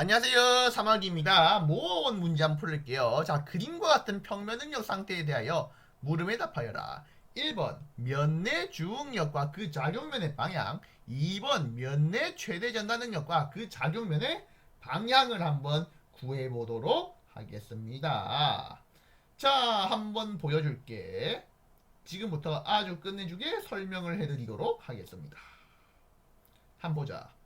안녕하세요. 사막입니다. 모원 문제 한번 풀릴게요. 자 그림과 같은 평면 능력 상태에 대하여 물음에 답하여라. 1번 면내 주응력과 그 작용면의 방향. 2번 면내 최대 전달 능력과 그 작용면의 방향을 한번 구해보도록 하겠습니다. 자 한번 보여줄게. 지금부터 아주 끝내주게 설명을 해드리도록 하겠습니다. 한번 보자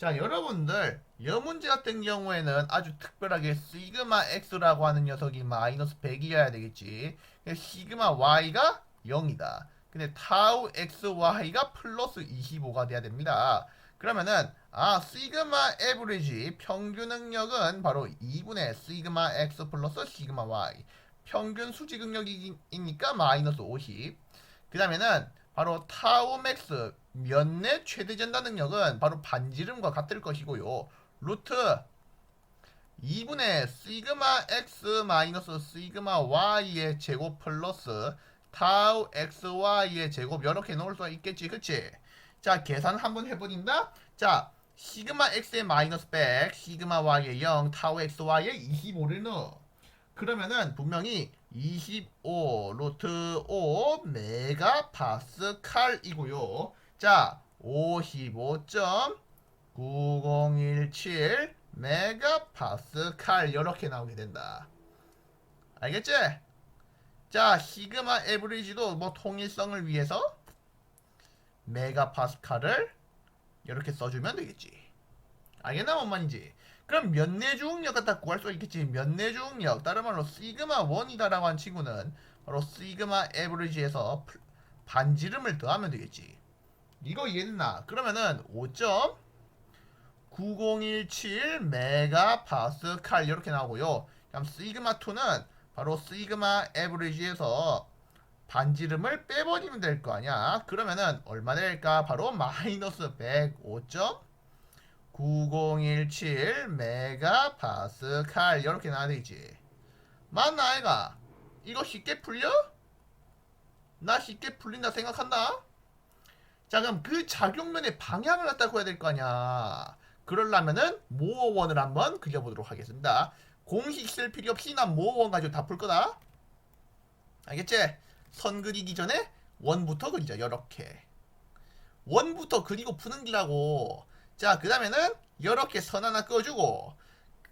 자, 여러분들, 여 문제 같은 경우에는 아주 특별하게 시그마 x라고 하는 녀석이 마이너스 100이어야 되겠지. 시그마 y가 0이다. 근데 타우 xy가 플러스 25가 돼야 됩니다. 그러면은 아, 시그마 에브리지 평균 능력은 바로 2분의 시그마 x 플러스 시그마 y. 평균 수직 능력이니까 마이너스 50. 그 다음에는 바로 타우 맥스 면내 최대 전달 능력은 바로 반지름과 같을 것이고요. 루트 2분의 시그마 x 마이너스 시그마 y의 제곱 플러스 타우 xy의 제곱 이렇게 넣을 수가 있겠지 그치? 자 계산 한번 해버린다 자 시그마 x의 마이너스 100 시그마 y의 0 타우 xy의 25를 넣어 그러면은 분명히 25 루트 5 메가 파스칼이고요. 자, 55.9017 메가 파스칼 이렇게 나오게 된다. 알겠지? 자, 시그마 에브리지도 뭐 통일성을 위해서 메가 파스칼을 이렇게 써주면 되겠지. 알겠나 뭔 말인지? 그럼 면내 주응력 갖다 구할 수 있겠지. 면내 주응력 다른 말로 시그마 1이다라고 한 친구는 바로 시그마 에브리지에서 플- 반지름을 더하면 되겠지. 이거 이해됐나? 그러면은 5.9017 메가 파스칼 이렇게 나오고요. 그럼 시그마 2는 바로 시그마 에브리지에서 반지름을 빼버리면 될 거 아니야. 그러면은 얼마 될까? 바로 마이너스 105. 9017 메가 파스칼. 이렇게 나와야 되지. 맞나 아이가. 이거 쉽게 풀려? 나 쉽게 풀린다 생각한다? 자 그럼 그 작용면의 방향을 갖다 구해야 될 거 아니야. 그러려면은 모어원을 한번 그려보도록 하겠습니다. 공식 쓸 필요 없이 난 모어원 가지고 다 풀 거다. 알겠지? 선 그리기 전에 원부터 그리자. 이렇게. 원부터 그리고 푸는 기라고 자, 그 다음에는 이렇게 선 하나 꺼주고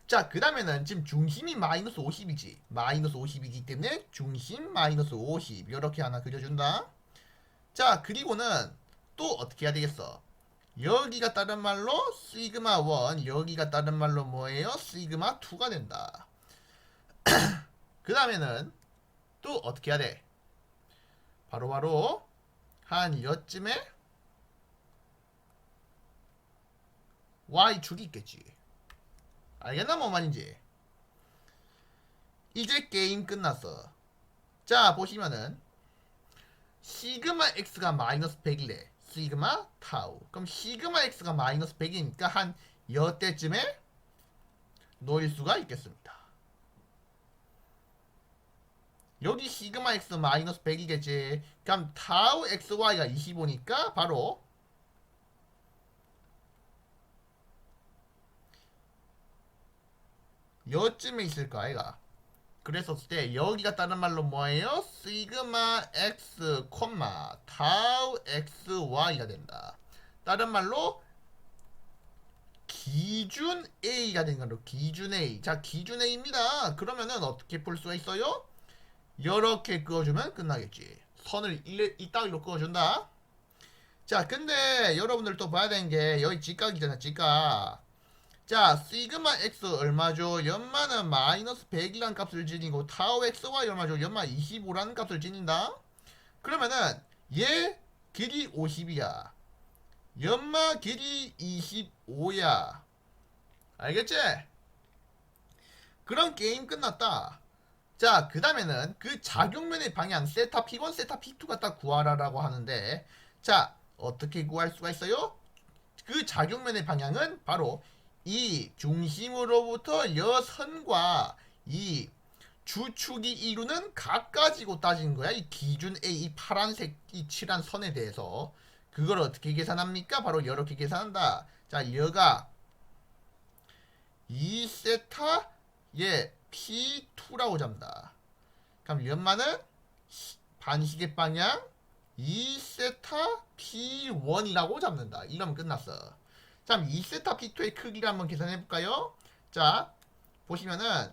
자, 그 다음에는 지금 중심이 마이너스 50이지. 마이너스 50이기 때문에 중심 마이너스 50 이렇게 하나 그려준다. 자, 그리고는 또 어떻게 해야 되겠어? 여기가 다른 말로 시그마 1, 여기가 다른 말로 뭐예요? 시그마 2가 된다. 그 다음에는 또 어떻게 해야 돼? 바로바로 한 여쯤에 y 줄이 있겠지. 알겠나 뭔 말인지? 이제 게임 끝났어. 자 보시면은 시그마 x가 마이너스 100이래. 시그마 타우. 그럼 시그마 x가 마이너스 100이니까 한 여때쯤에 놓일 수가 있겠습니다. 여기 시그마 x 마이너스 100이겠지. 그럼 타우 xy가 25니까 바로 여쯤에 있을까 아이가? 그랬었을 때 여기가 다른 말로 뭐예요? 시그마 x 콤마 타우 xy가 된다. 다른 말로 기준 a가 되는 거로 기준 a. 자 기준 a입니다. 그러면은 어떻게 풀 수가 있어요? 이렇게 그어주면 끝나겠지. 선을 이따위로 그어준다. 자 근데 여러분들 또 봐야 되는 게 여기 직각이잖아 직각 자, 시그마 x 얼마죠? 연마는 마이너스 100이라는 값을 지니고 타우 xy 얼마죠? 연마 25라는 값을 지닌다. 그러면은 얘 길이 50이야. 연마 길이 25야. 알겠지? 그럼 게임 끝났다. 자, 그 다음에는 그 작용면의 방향 세타 P1, 세타 P2가 딱 구하라라고 하는데 자, 어떻게 구할 수가 있어요? 그 작용면의 방향은 바로 이 중심으로부터 여선과 이 주축이 이루는 각 가지고 따진 거야. 이 기준 A, 이 파란색, 이 칠한 선에 대해서. 그걸 어떻게 계산합니까? 바로 이렇게 계산한다. 자, 여가 얘 P2라고 잡는다. 그럼 연마는 반시계 방향 2세타 P1이라고 잡는다. 이러면 끝났어. 자, 그럼 2세타 P2의 크기를 한번 계산해 볼까요? 자, 보시면은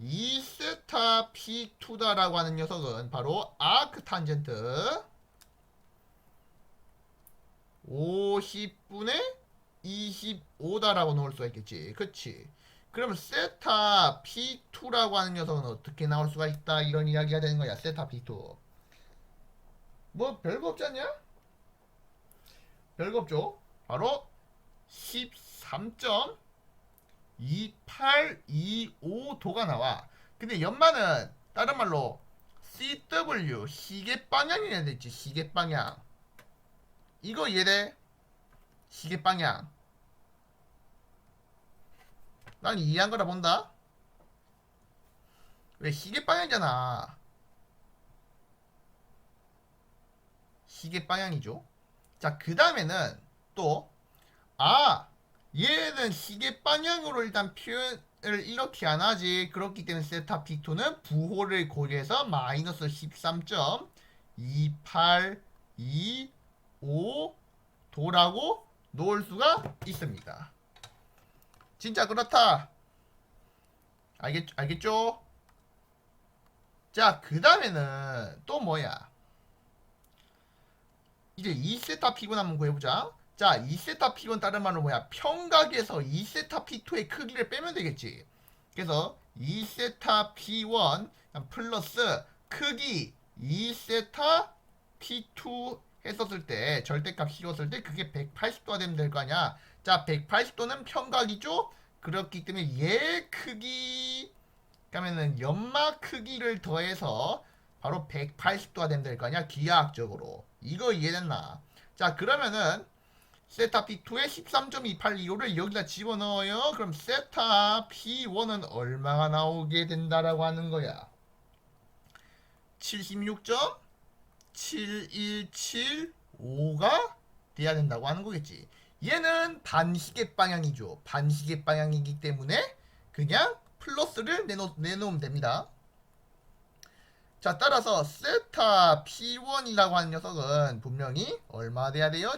2세타 P2다라고 하는 녀석은 바로 아크 탄젠트 50분의 25다라고 넣을 수가 있겠지. 그치? 그러면 세타 P2라고 하는 녀석은 어떻게 나올 수가 있다. 이런 이야기가 되는 거야. 세타 P2. 뭐 별거 없지 않냐? 별거 없죠. 바로 13.2825도가 나와. 근데 연마는 다른 말로 CW 시계 방향이라 됐지. 시계 방향. 이거 이해돼? 시계 방향. 난 이해한 거라 본다. 왜 시계 방향이잖아. 시계 방향이죠. 자, 그 다음에는 또, 아, 얘는 시계 방향으로 일단 표현을 이렇게 안 하지. 그렇기 때문에 세타 P2는 부호를 고려해서 마이너스 13.2825 도라고 놓을 수가 있습니다. 진짜 그렇다. 알겠, 알겠죠? 자, 그 다음에는 또 뭐야? 이제 2세타 P1 한번 구해보자. 자, 2세타 P1 다른 말로 뭐야? 평각에서 2세타 P2의 크기를 빼면 되겠지. 그래서 2세타 P1 플러스 크기 2세타 P2 했었을 때 절대값 씌웠을 때 그게 180도가 되면 될 거 아니야. 자, 180도는 평각이죠. 그렇기 때문에 얘 크기 그러면은 연마 크기를 더해서 바로 180도가 되면 될 거 아니야. 기하학적으로. 이거 이해됐나? 자, 그러면은 세타 P2에 13.282호를 여기다 집어넣어요. 그럼 세타 P1은 얼마가 나오게 된다라고 하는 거야. 76.7175가 돼야 된다고 하는 거겠지. 얘는 반시계 방향이죠. 반시계 방향이기 때문에 그냥 플러스를 내놓, 내놓으면 됩니다. 자, 따라서 세타 P1이라고 하는 녀석은 분명히 얼마 돼야 돼요?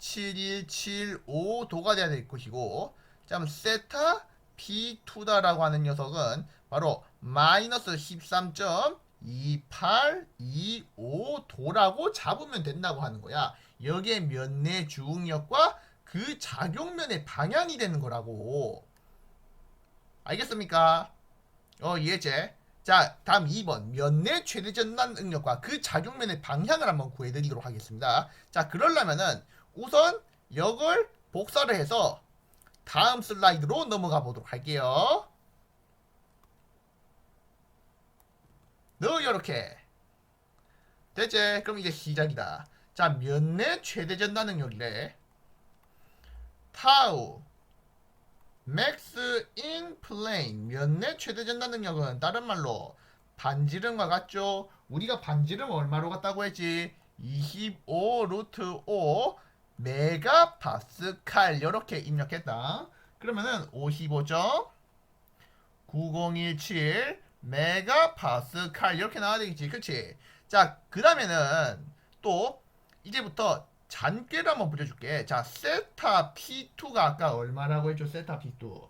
76.7175도가 돼야 될 것이고, 자, 세타 P2다라고 하는 녀석은 바로 마이너스 13.2825도라고 잡으면 된다고 하는 거야. 여기에 면내 주응력과 그 작용면의 방향이 되는 거라고. 알겠습니까? 어, 이해제. 자, 다음 2번. 면내 최대 전단 응력과 그 작용면의 방향을 한번 구해드리도록 하겠습니다. 자, 그러려면은 우선 이걸 복사를 해서 다음 슬라이드로 넘어가 보도록 할게요. 너 이렇게 됐지? 그럼 이제 시작이다. 자, 면내 최대 전단 능력이래. 타우 맥스 인 플레인 면내 최대 전단 능력은 다른 말로 반지름과 같죠? 우리가 반지름 얼마로 갔다고 했지? 25 루트 5 메가 파스칼 이렇게 입력했다. 그러면은 55.9017 메가 파스칼 이렇게 나와야 되겠지. 그치? 자, 그 다음에는 또 이제부터 잔꾀를 한번 부려줄게. 자, 세타 P2가 아까 얼마라고 했죠? 세타 P2.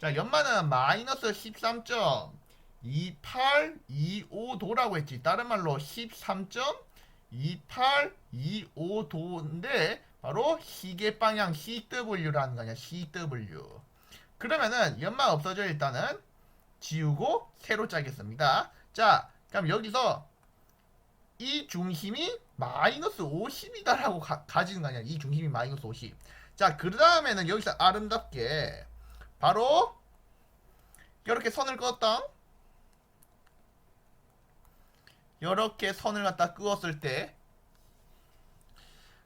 자, 연마는 마이너스 13.2825도라고 했지. 다른 말로 13.2825도인데 바로 시계 방향 CW라는 거 아니야. CW. 그러면은 연마 없어져 일단은 지우고 새로 짜겠습니다. 자, 그럼 여기서 이 중심이 마이너스 50이다라고 가, 지는거 아니야. 이 중심이 마이너스 50. 자, 그 다음에는 여기서 아름답게 바로 이렇게 선을 그었다. 이렇게 선을 갖다 그었을 때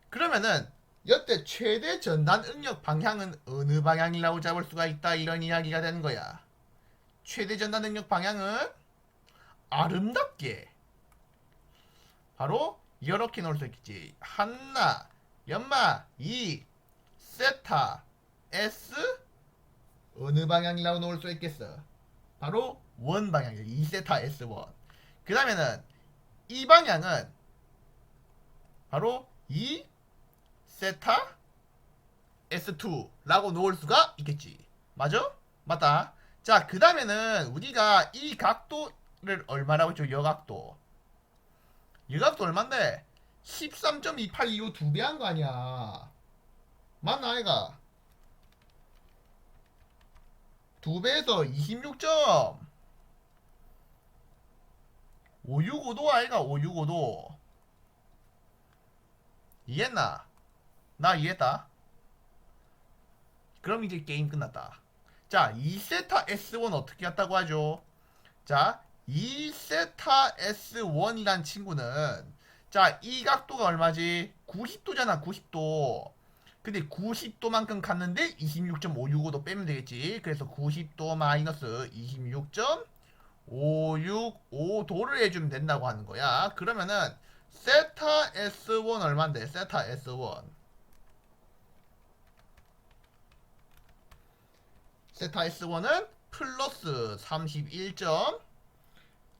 그러면은 여태 최대 전단 응력 방향은 어느 방향이라고 잡을 수가 있다 이런 이야기가 되는 거야. 최대 전단 능력 방향은 아름답게 바로 이렇게 넣을 수 있겠지. 한나, 연마, 이, 세타, S, 어느 방향이라고 놓을 수 있겠어? 바로 원 방향이죠. 2세타 S1. 그 다음에는 이 방향은 바로 2 세타 S2라고 놓을 수가 있겠지. 맞아? 맞다. 자, 그 다음에는 우리가 이 각도를 얼마라고 했죠? 여각도. 여각도 얼만데? 13.282호 두 배 한 거 아니야. 맞나, 아이가? 두 배에서 26점. 565도 아이가 565도. 이해했나? 나 이해했다. 그럼 이제 게임 끝났다. 자, 2세타 S1 어떻게 했다고 하죠? 자, 2세타 S1이란 친구는 자, 이 각도가 얼마지? 90도잖아, 90도. 근데 90도만큼 갔는데 26.565도 빼면 되겠지. 그래서 90도 마이너스 26.565도를 해주면 된다고 하는 거야. 그러면은 세타 S1 얼만데? 세타 S1. 세타 S1은 플러스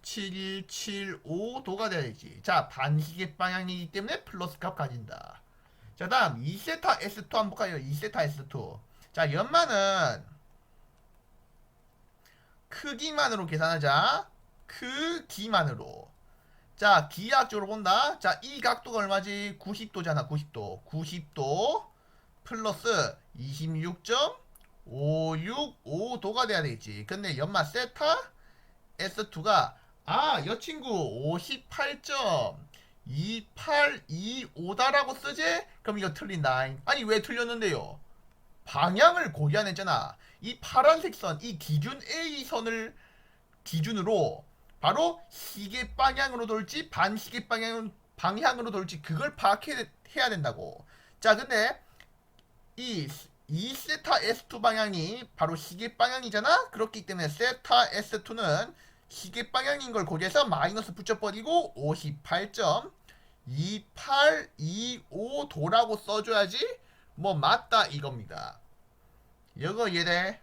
31.7175도가 되야지. 자, 반시계 방향이기 때문에 플러스 값 가진다. 자, 다음 2세타 S2 한번 볼까요? 2세타 S2. 자, 연마는 크기만으로 계산하자. 크기만으로. 자, 기하학적으로 본다. 자, 이 각도가 얼마지? 90도잖아, 90도. 90도 플러스 26.565도가 돼야 되겠지. 근데 연마 세타 S2가 아, 여 친구 58.2825다라고 쓰지? 그럼 이거 틀린다. 아니, 왜 틀렸는데요? 방향을 고리 안 했잖아. 이 파란색 선, 이 기준 A 선을 기준으로 바로 시계 방향으로 돌지 반시계 방향, 방향으로 돌지 그걸 파악해야 된다고. 자, 근데 이, 이 세타 S2 방향이 바로 시계 방향이잖아? 그렇기 때문에 세타 S2는 시계 방향인 걸 고려해서 마이너스 붙여버리고 58.2825도라고 써줘야지 뭐 맞다 이겁니다. 이거 이해돼?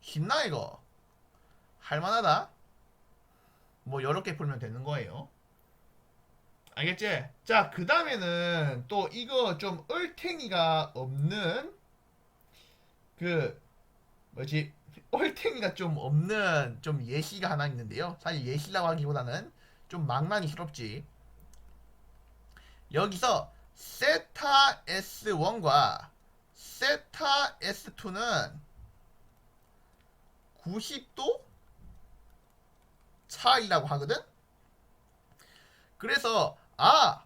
쉽나 이거? 할만하다? 뭐개 풀면 되는 거예요. 알겠지? 자, 그 다음에는 또 이거 좀 얼탱이가 없는 그 뭐지? 얼탱이가 좀 없는 좀 예시가 하나 있는데요. 사실 예시라고 하기보다는 좀 망망이스럽지. 여기서 세타 S1과 세타 S2는 90도 차이라고 하거든? 그래서 아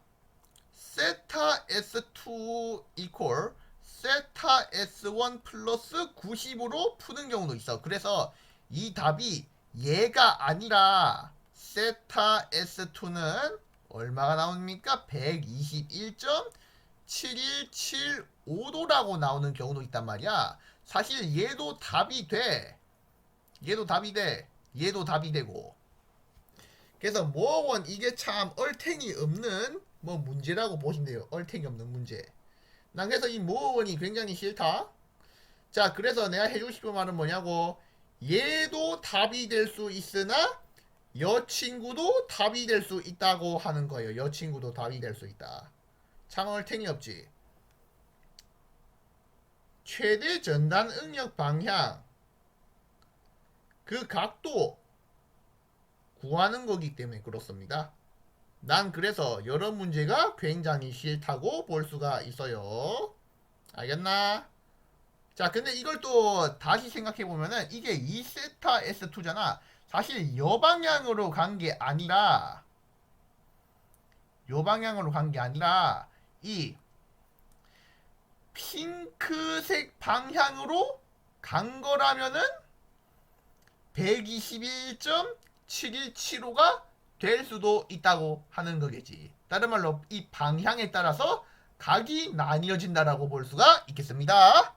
세타 S2 이퀄 세타 S1 플러스 90으로 푸는 경우도 있어. 그래서 이 답이 얘가 아니라 세타 S2는 얼마가 나옵니까? 121.7175도라고 나오는 경우도 있단 말이야. 사실 얘도 답이 돼. 얘도 답이 돼. 얘도 답이 되고. 그래서 모원 이게 참 얼탱이 없는 뭐 문제라고 보시면 돼요. 얼탱이 없는 문제. 난 그래서 이 모원이 굉장히 싫다. 자, 그래서 내가 해주고 싶은 말은 뭐냐고. 얘도 답이 될 수 있으나 여친구도 답이 될 수 있다고 하는 거예요. 여친구도 답이 될 수 있다. 참 얼탱이 없지. 최대 전단 응력 방향 그 각도 구하는 거기 때문에 그렇습니다. 난 그래서 여러 문제가 굉장히 싫다고 볼 수가 있어요. 알겠나? 자, 근데 이걸 또 다시 생각해 보면은 이게 2세타 S2잖아. 사실 여 방향으로 간 게 아니라 요 방향으로 간 게 아니라 이 핑크색 방향으로 간 거라면은 121.7175가 될 수도 있다고 하는 거겠지. 다른 말로 이 방향에 따라서 각이 나뉘어진다라고 볼 수가 있겠습니다.